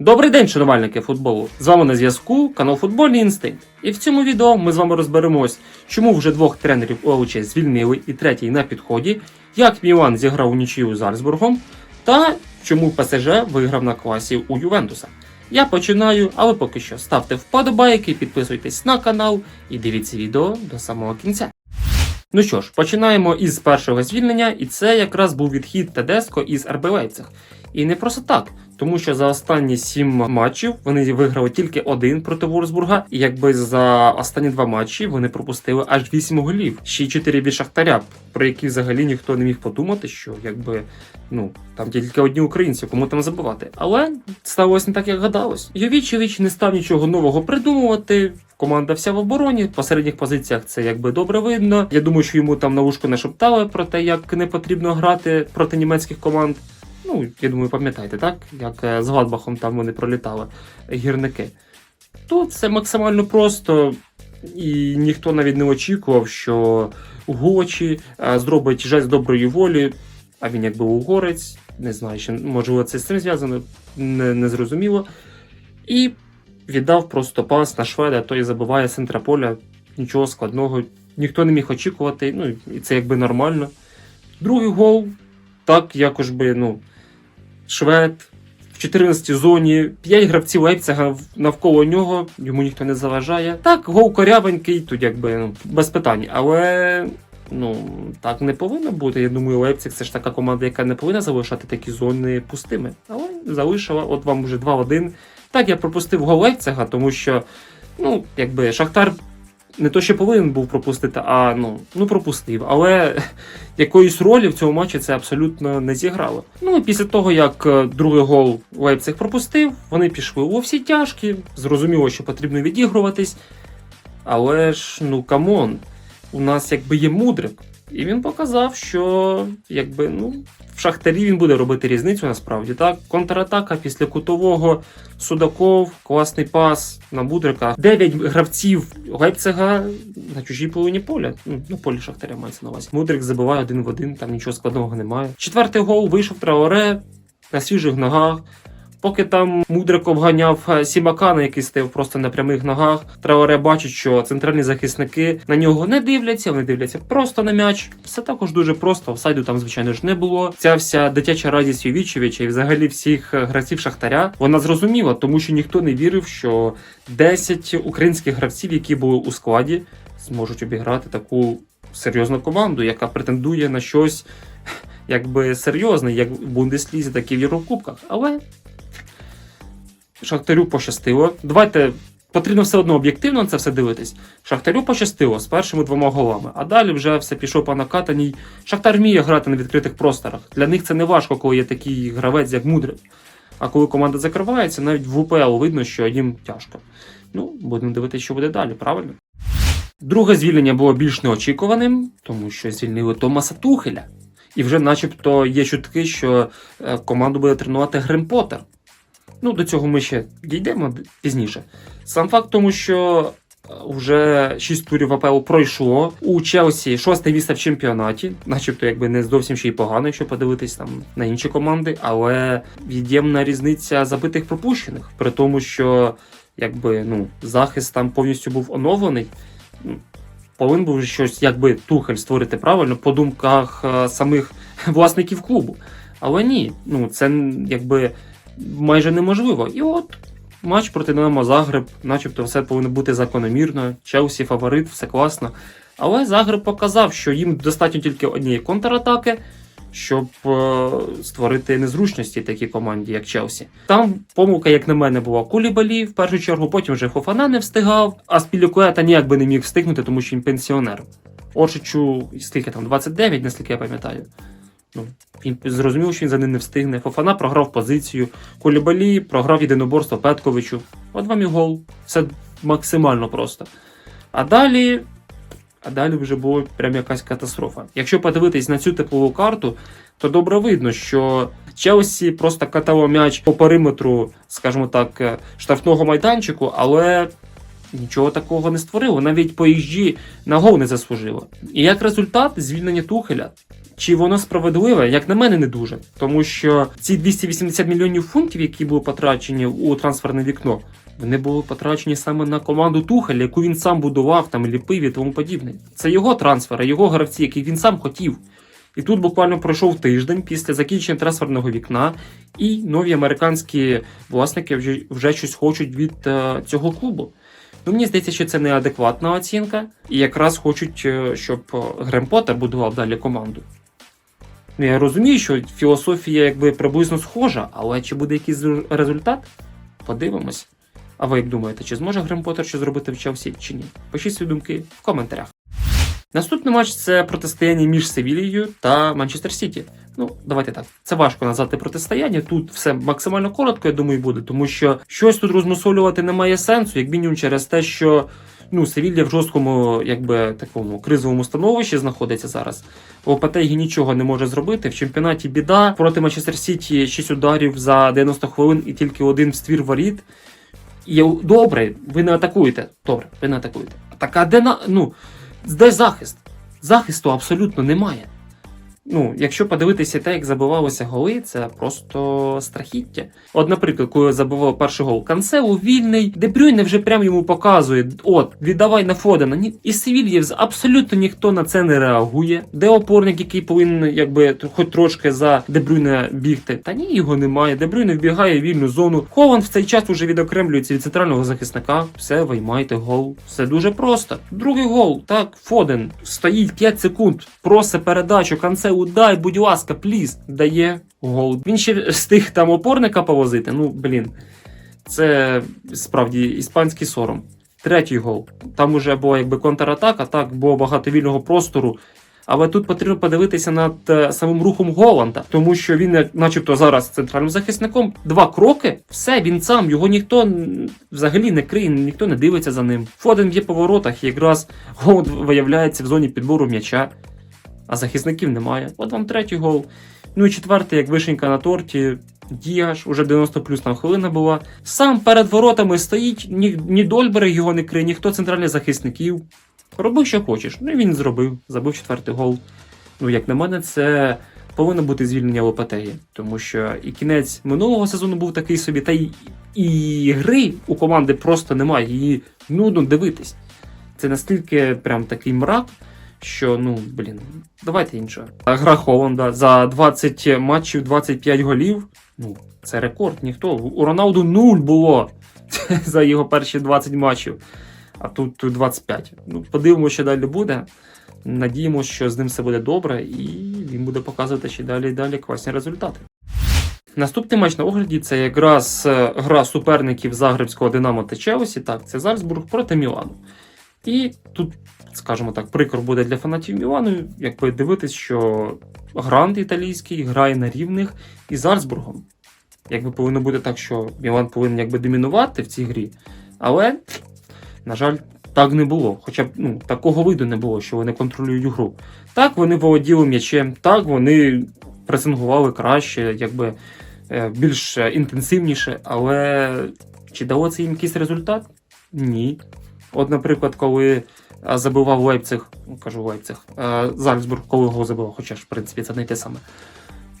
Добрий день, шанувальники футболу! З вами на зв'язку канал Футбольний Інстинкт. І в цьому відео ми з вами розберемось, чому вже двох тренерів ОЛЧ звільнили і третій на підході, як Мілан зіграв у нічию з Альцбургом, та чому ПСЖ виграв на класі у Ювентуса. Я починаю, але поки що ставте вподобайки, підписуйтесь на канал і дивіться відео до самого кінця. Ну що ж, починаємо із першого звільнення, і це якраз був відхід Тедеско із РБ Лейпциг. І не просто так, тому що за останні сім матчів вони виграли тільки один проти Ворсбурга, і якби за останні два матчі вони пропустили аж вісім голів, ще й чотири від Шахтаря, про які взагалі ніхто не міг подумати, що якби ну там тільки одні українці, кому там забивати. Але сталося не так, як гадалось. Йовічевич не став нічого нового придумувати. Команда вся в обороні, по середніх позиціях це якби добре видно. Я думаю, що йому там на не шептали про те, як не потрібно грати проти німецьких команд. Ну, я думаю, пам'ятаєте, так? Як е, з Гладбахом там вони пролітали гірники. Тут все максимально просто, і ніхто навіть не очікував, що Гочі е, зробить жест доброї волі, а він якби угорець, не знаю, ще можливо це з цим зв'язано, не, не зрозуміло. І віддав просто пас на шведа, той забиває з центра поля, нічого складного, ніхто не міг очікувати, ну і це якби нормально. Другий гол, так якось би, ну, швед в 14 зоні, 5 гравців Лейпцига навколо нього, йому ніхто не заважає. Так, гол корявенький, тут якби ну, без питань, але. Ну, так не повинно бути. Я думаю, Лейпциг це ж така команда, яка не повинна залишати такі зони пустими. Але залишила, от вам вже 2-1. Так, я пропустив гол Лейпцига, тому що, ну, якби Шахтар не то, що повинен був пропустити, а ну, ну пропустив. Але якоїсь ролі в цьому матчі це абсолютно не зіграло. Ну і після того, як е, другий гол Лейпциг пропустив, вони пішли у всі тяжкі. Зрозуміло, що потрібно відігруватись. Але ж, ну камон, у нас якби є мудрик. І він показав, що якби ну в шахтарі він буде робити різницю насправді. Так, контратака після кутового Судаков, класний пас на Мудрика. Дев'ять гравців Лейпцига на чужій половині поля. Ну, на полі Шахтаря мається на увазі. Мудрик забиває один в один, там нічого складного немає. Четвертий гол вийшов Траоре на свіжих ногах. Поки там Мудрик обганяв е, Сімакана, який стояв просто на прямих ногах, Траоре бачить, що центральні захисники на нього не дивляться, вони дивляться просто на м'яч. Все також дуже просто. Офсайду там, звичайно ж, не було. Ця вся дитяча радість Йовічевича і взагалі всіх е, гравців Шахтаря, вона зрозуміла, тому що ніхто не вірив, що 10 українських гравців, які були у складі, зможуть обіграти таку серйозну команду, яка претендує на щось. Якби серйозне, як в Бундеслізі, так і в Єврокубках. Але Шахтарю пощастило. Давайте потрібно все одно об'єктивно на це все дивитись. Шахтарю пощастило з першими двома голами, а далі вже все пішов по накатаній. Шахтар вміє грати на відкритих просторах. Для них це не важко, коли є такий гравець, як Мудрик. А коли команда закривається, навіть в УПЛ видно, що їм тяжко. Ну, будемо дивитися, що буде далі, правильно? Друге звільнення було більш неочікуваним, тому що звільнили Томаса Тухеля. І вже начебто є чутки, що е, команду буде тренувати Грим Поттер. Ну, до цього ми ще дійдемо пізніше. Сам факт тому, що е, вже 6 турів АПЛ пройшло. У Челсі шосте місце в чемпіонаті, начебто, якби не зовсім ще й погано, якщо подивитись там на інші команди, але від'ємна різниця забитих пропущених, при тому, що якби ну захист там повністю був оновлений. Ну, Повинен був щось, якби Тухель створити правильно по думках е, самих власників клубу. Але ні, ну це якби майже неможливо. І от матч проти Динамо Загреб, начебто все повинно бути закономірно. Челсі фаворит, все класно. Але Загреб показав, що їм достатньо тільки однієї контратаки, щоб е, створити незручності такій команді, як Челсі. Там помилка, як на мене, була Кулібалі в першу чергу, потім вже Хофана не встигав, а Спілікуета ніяк би не міг встигнути, тому що він пенсіонер. Оршичу, скільки там, 29, наскільки я пам'ятаю. Ну, він зрозумів, що він за ним не встигне. Фофана програв позицію. Кулібалі програв єдиноборство Петковичу. От вам і гол. Все максимально просто. А далі. А далі вже була прям якась катастрофа. Якщо подивитись на цю теплову карту, то добре видно, що Челсі просто катало м'яч по периметру, скажімо так, е, штрафного майданчику, але нічого такого не створило. Навіть по XG на гол не заслужило. І як результат, звільнення Тухеля Чи воно справедливе? Як на мене, не дуже. Тому що ці 280 мільйонів фунтів, які були потрачені у трансферне вікно, вони були потрачені саме на команду Тухеля, яку він сам будував, там ліпив і тому подібне. Це його трансфери, його гравці, які він сам хотів. І тут буквально пройшов тиждень після закінчення трансферного вікна, і нові американські власники вже, вже щось хочуть від е, цього клубу. Ну, мені здається, що це неадекватна оцінка, і якраз хочуть, е, щоб е, Грем Поттер будував далі команду. Ну, я розумію, що філософія якби приблизно схожа, але чи буде якийсь результат? Подивимось. А ви як думаєте, чи зможе Грем Поттер щось зробити в Челсі чи ні? Пишіть свої думки в коментарях. Наступний матч це протистояння між Севілією та Манчестер Сіті. Ну, давайте так. Це важко назвати протистояння. Тут все максимально коротко, я думаю, буде, тому що щось тут розмусолювати немає сенсу, як мінімум через те, що ну, Севілля в жорсткому, якби такому кризовому становищі знаходиться зараз. Лопатегі нічого не може зробити. В чемпіонаті біда проти Манчестер Сіті 6 ударів за 90 хвилин і тільки один в ствір воріт. І добре, ви не атакуєте. Добре, ви не атакуєте. Атака де на. Ну, де захист? Захисту абсолютно немає. Ну, якщо подивитися те, як забивалися голи, це просто страхіття. От, наприклад, коли забивав перший гол Канцелу вільний, Дебрюйне вже прямо йому показує: от, віддавай на Фодена. Із Севільєв абсолютно ніхто на це не реагує. Де опорник, який повинен, якби хоч трошки за Дебрюйне бігти? Та ні, його немає. Дебрюйне вбігає в вільну зону. Хован в цей час уже відокремлюється від центрального захисника. Все, виймайте гол. Все дуже просто. Другий гол. Так, Фоден стоїть 5 секунд, просить передачу, Канцелу дай, будь ласка, пліз. Дає гол. Він ще встиг там опорника повозити. Ну, блін. Це справді іспанський сором. Третій гол. Там уже була якби контратака, так, було багато вільного простору. Але тут потрібно подивитися над е, самим рухом Голланда, тому що він, начебто, зараз центральним захисником, два кроки, все, він сам, його ніхто взагалі не криє, ніхто не дивиться за ним. Фоден є по воротах, і якраз Голланд виявляється в зоні підбору м'яча, а захисників немає. От вам третій гол. Ну і четвертий, як вишенька на торті, Діаш, уже 90 плюс там хвилина була. Сам перед воротами стоїть, ні, ні Дольберг його не криє, ніхто центральних захисників. Роби, що хочеш. Ну і він зробив, забив четвертий гол. Ну, як на мене, це повинно бути звільнення Лопатеї. Тому що і кінець минулого сезону був такий собі, та й і гри у команди просто немає. Її нудно дивитись. Це настільки прям такий мрак, що, ну, блін, давайте іншого. Гра Холланда за 20 матчів, 25 голів. Ну, це рекорд. Ніхто. У Роналду 0 було за його перші 20 матчів. А тут, тут 25. Ну, подивимося, що далі буде. Надіємося, що з ним все буде добре, і він буде показувати ще далі і далі класні результати. Наступний матч на огляді це якраз е, гра суперників Загребського Динамо та Челсі. Так, це Зальцбург проти Мілану. І тут, скажімо так, прикро буде для фанатів Мілану, якби дивитись, що грант італійський грає на рівних із Зальцбургом. Якби повинно бути так, що Мілан повинен якби домінувати в цій грі. Але, на жаль, так не було. Хоча б ну, такого виду не було, що вони контролюють гру. Так, вони володіли м'ячем, так, вони пресингували краще, якби е, більш е, інтенсивніше, але чи дало це їм якийсь результат? Ні. От, наприклад, коли забивав Лейпциг, ну, кажу Лейпциг, Зальцбург, коли його забивав, хоча ж, в принципі, це не те саме.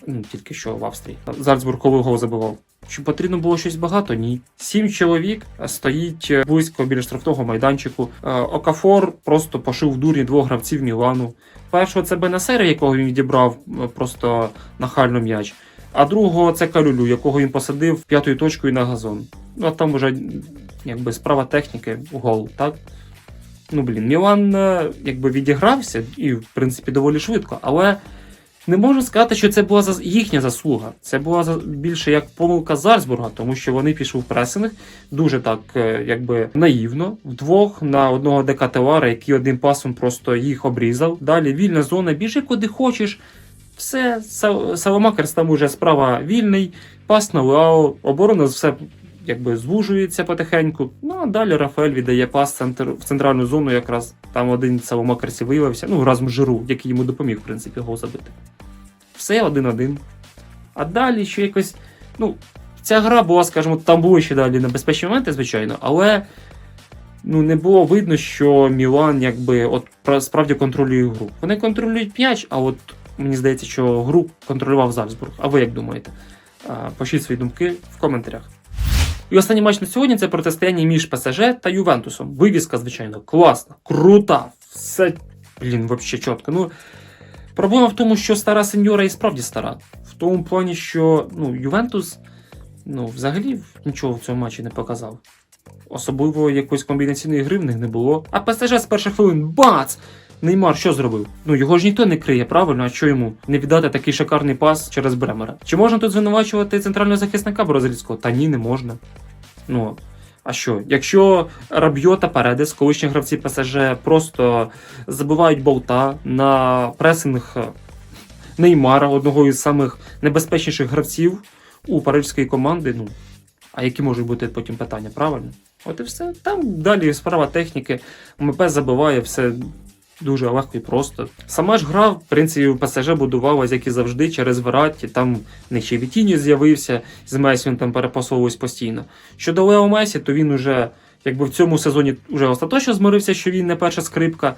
Ну, тільки що в Австрії. Зальцбург, коли його забивав. Чи потрібно було щось багато? Ні. Сім чоловік стоїть е, близько біля штрафного майданчику. Е, Окафор просто пошив в дурні двох гравців Мілану. Першого це Бенасера, якого він відібрав е, просто нахально м'яч. А другого це Калюлю, якого він посадив п'ятою точкою на газон. Ну а там вже якби справа техніки, гол, так? Ну блін, Мілан е, якби відігрався і, в принципі, доволі швидко, але не можу сказати, що це була їхня заслуга. Це була більше як помилка Зальцбурга, тому що вони пішли в пресинг дуже так, е, якби наївно, вдвох на одного декателара, який одним пасом просто їх обрізав. Далі вільна зона, біжи куди хочеш. Все, Са- Саламакерс там уже справа вільний, пас на Леао, оборона все якби звужується потихеньку. Ну а далі Рафаель віддає пас центр, в центральну зону, якраз там один Саламакерсі виявився, ну разом Жиру, який йому допоміг, в принципі, гол забити. Все один-один. А далі ще якось. Ну, ця гра була, скажімо, там були ще далі небезпечні моменти, звичайно, але ну, не було видно, що Мілан якби от справді контролює гру. Вони контролюють м'яч, а от мені здається, що гру контролював Зальцбург. А ви як думаєте? Пишіть свої думки в коментарях. І останній матч на сьогодні це протистояння між ПСЖ та Ювентусом. Вивіска, звичайно, класна, крута, все, блін, взагалі чітко. Ну, проблема в тому, що стара сеньора і справді стара. В тому плані, що ну, Ювентус ну, взагалі нічого в цьому матчі не показав. Особливо якоїсь комбінаційної гри в них не було. А ПСЖ з перших хвилин бац! Неймар що зробив? Ну його ж ніхто не криє, правильно? А що йому не віддати такий шикарний пас через Бремера? Чи можна тут звинувачувати центрального захисника бразильського? Та ні, не можна. Ну. А що? Якщо Рабьо та Паредес, колишні гравці ПСЖ, просто забивають болта на пресинг е, Неймара, одного із самих небезпечніших гравців у парижської команди, ну. А які можуть бути потім питання, правильно? От і все. Там далі справа техніки. МП забиває все дуже легко і просто. Сама ж гра, в принципі, ПСЖ будувалась, як і завжди, через Вератті. Там в них ще Вітіні з'явився, з Месі він там перепасовувався постійно. Щодо Лео Месі, то він уже якби в цьому сезоні вже остаточно змирився, що він не перша скрипка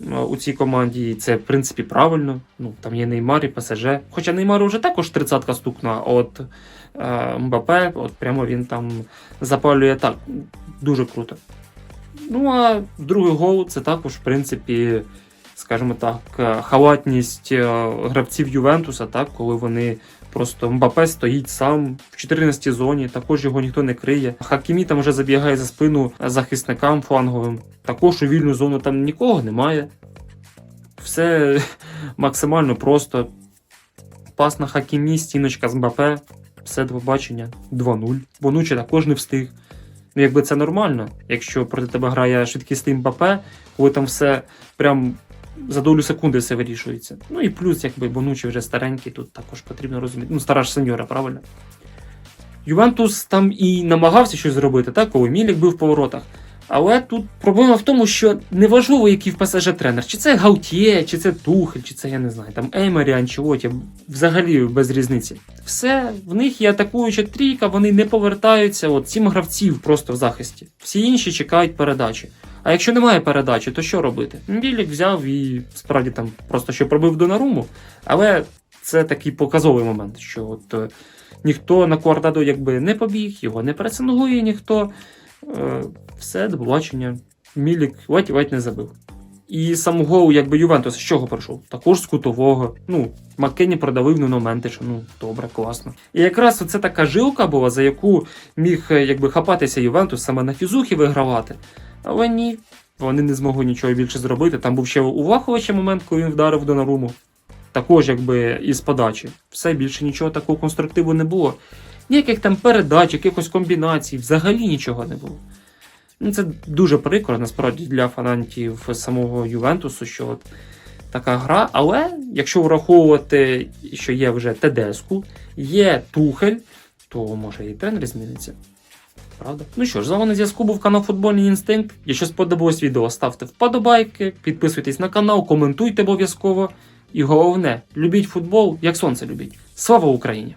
е, у цій команді. І це, в принципі, правильно. Ну, там є Неймар і ПСЖ. Хоча Неймару вже також 30-ка стукна, от е, Мбапе, от прямо він там запалює так. Дуже круто. Ну, а другий гол це також, в принципі, скажімо так, е, халатність е, гравців Ювентуса, так, коли вони просто Мбапе стоїть сам в 14 й зоні, також його ніхто не криє. Хакімі там вже забігає за спину захисникам фланговим. Також у вільну зону там нікого немає. Все максимально просто. Пас на Хакімі, стіночка з Мбапе, все до побачення, 2-0. Бонучі також не встиг. Ну, якби це нормально, якщо проти тебе грає швидкісний Мбапе, коли там все прям за долю секунди все вирішується. Ну і плюс, якби Бонучі вже старенький, тут також потрібно розуміти. Ну, стара ж сеньора, правильно? Ювентус там і намагався щось зробити, так, коли Мілік був в поворотах. Але тут проблема в тому, що неважливо, який в ПСЖ тренер, чи це Гаутє, чи це Тухель, чи це я не знаю, там Еймері, Анчелоті, взагалі без різниці. Все, в них є атакуюча трійка, вони не повертаються, от сім гравців просто в захисті. Всі інші чекають передачі. А якщо немає передачі, то що робити? Білік взяв і справді там просто що пробив Донаруму, але це такий показовий момент, що от е, ніхто на Куардаду якби не побіг, його не пресингує ніхто. Е, все, до побачення. Мілік ледь-ледь не забив. І сам гол, якби Ювентус з чого пройшов? Також з кутового. Ну, Маккені продавив ну, моменти, ну добре, класно. І якраз це така жилка була, за яку міг е, якби хапатися Ювентус саме на фізухі вигравати. Але ні, вони не змогли нічого більше зробити. Там був ще у момент, коли він вдарив Донаруму. Також якби із подачі. Все більше нічого такого конструктиву не було. Ніяких там передач, якихось комбінацій, взагалі нічого не було. Ну, це дуже прикро, насправді, для фанатів самого Ювентусу, що от така гра. Але якщо враховувати, що є вже Тедеску, є Тухель, то може і тренер зміниться. Правда? Ну що ж, з вами на зв'язку був канал Футбольний Інстинкт. Якщо сподобалось відео, ставте вподобайки, підписуйтесь на канал, коментуйте обов'язково. І головне, любіть футбол, як сонце любіть. Слава Україні!